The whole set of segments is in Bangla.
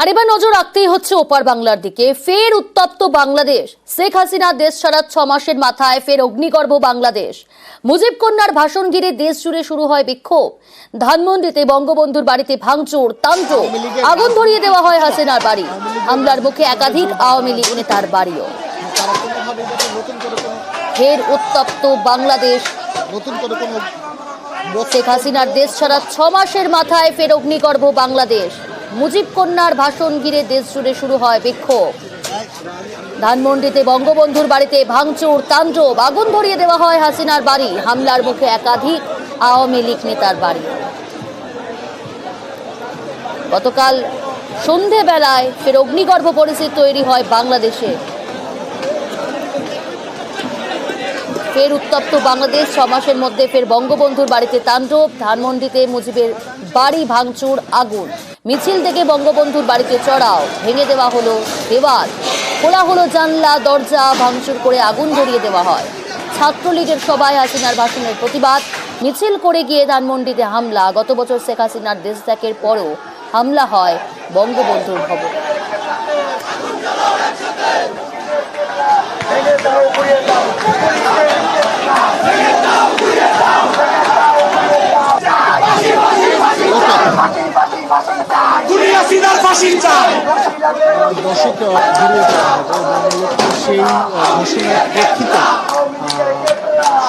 আর এবার নজর রাখতেই হচ্ছে ওপার বাংলার দিকে। ফের উত্তপ্ত বাংলাদেশ। শেখ হাসিনা দেশ ছাড়ার ছ মাসের মাথায় ফের অগ্নিগর্ভ বাংলাদেশ। মুজিব কন্যার ভাষণ ঘিরে দেশ জুড়ে শুরু হয় বিক্ষোভ। ধানমন্ডিতে বঙ্গবন্ধুর বাড়িতে ভাঙচুর তান্ত্র আগুন ধরিয়ে দেওয়া হয় হাসিনার বাড়ি। হামলার মুখে একাধিক আওয়ামী লীগ নেতার বাড়িও। ফের উত্তপ্ত বাংলাদেশ। নতুন করে কোনো শেখ হাসিনার দেশ ছাড়া ছ মাসের মাথায় ফের অগ্নিগর্ভ বাংলাদেশ। মুজিব কন্যার ভাষণ ঘিরে দেশ জুড়ে শুরু হয় বিক্ষোভ। ধানমন্ডিতে বঙ্গবন্ধুর বাড়িতে ভাঙচুর, তাণ্ডব, আগুন ধরিয়ে দেওয়া হয় হাসিনার বাড়ি। হামলার মুখে একাধিক আওয়ামী লীগ নেতার বাড়ি। গতকাল সন্ধেবেলায় ফের অগ্নিগর্ভ পরিস্থিতি তৈরি হয় বাংলাদেশে। ফের উত্তপ্ত বাংলাদেশ ছ মাসের মধ্যে ফের বঙ্গবন্ধুর বাড়িতে তাণ্ডব। ধানমন্ডিতে মুজিবের বাড়ি ভাঙচুর, আগুন। মিছিল থেকে বঙ্গবন্ধুর বাড়িতে চড়াও। ভেঙে দেওয়া হলো দেওয়াল। খোলা হলো জানলা, দরজা, ভাঙচুর করে আগুন ধরিয়ে দেওয়া হয়। ছাত্রলীগের সবাই হাসিনার ভাষণের প্রতিবাদ। মিছিল করে গিয়ে ধানমন্ডিতে হামলা। গত বছর শেখ হাসিনার দেশ ত্যাগের পরও হামলা হয় বঙ্গবন্ধুর ভবনে। দুনিয়া ফাঁসির চাই দর্শক সেই ঘোষণার প্রেক্ষিতে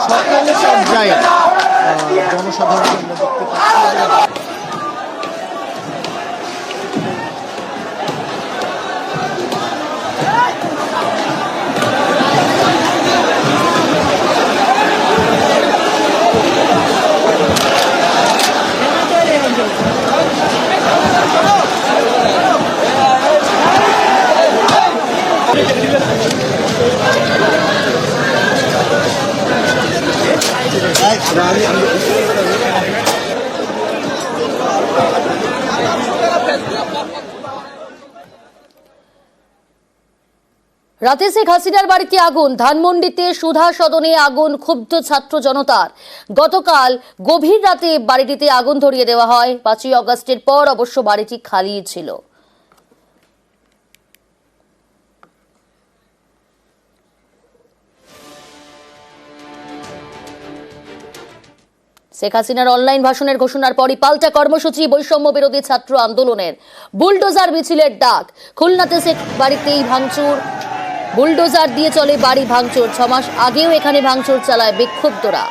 সকল জনসাধারণ দেখতে পাচ্ছি রাতে শেখ হাসিনার বাড়িতে আগুন। ধানমন্ডিতে সুধা সদনে আগুন, ক্ষুব্ধ ছাত্র জনতার। গতকাল গভীর রাতে বাড়িটিতে আগুন ধরিয়ে দেওয়া হয়। পাঁচই অগস্টের পর অবশ্য বাড়িটি খালি ছিল। শেখ হাসিনার অনলাইন ভাষণের ঘোষণার পরই পাল্টা কর্মসূচি, বৈষম্য বিরোধী ছাত্র আন্দোলনের। বুলডোজার মিছিলের ডাক। খুলনাতে শেখ বাড়িতেই ভাঙচুর। বুলডোজার দিয়ে চলে বাড়ি ভাঙচুর। ছমাস আগেও এখানে ভাঙচুর চালায় বিক্ষুব্ধরা।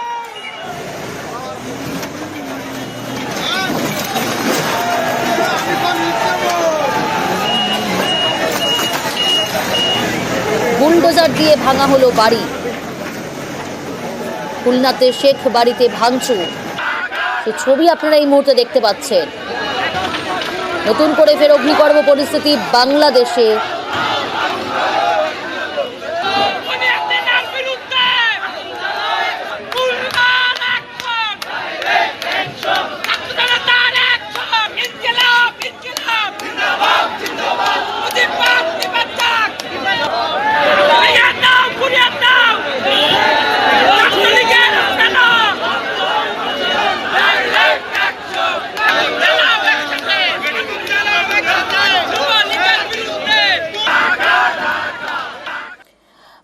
বুলডোজার দিয়ে ভাঙা হলো বাড়ি। খুলনাতে শেখ বাড়িতে ভাঙচুর। সে ছবি আপনারা এই মুহূর্তে দেখতে পাচ্ছেন। নতুন করে ফের অগ্নিকর্ম পরিস্থিতি বাংলাদেশে।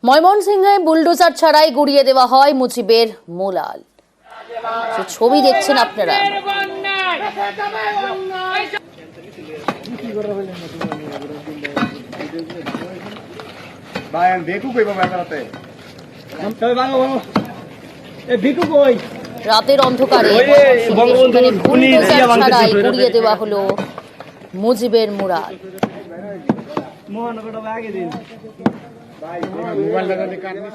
ময়মনসিংহে বুলডোজার ছাড়াই গুড়িয়ে দেওয়া হয় মুজিবের মোলাল। ছবি দেখছেন আপনারা। ভাই আমি দেখু কইবা ব্যাপারতে তবে ভাঙো ভাঙো এ ভিকু কই? রাতের অন্ধকারে ছাড়াই গুড়িয়ে দেওয়া হলো মুজিবের মুরাল। আগে দিন। मोबाइल लगा निकालने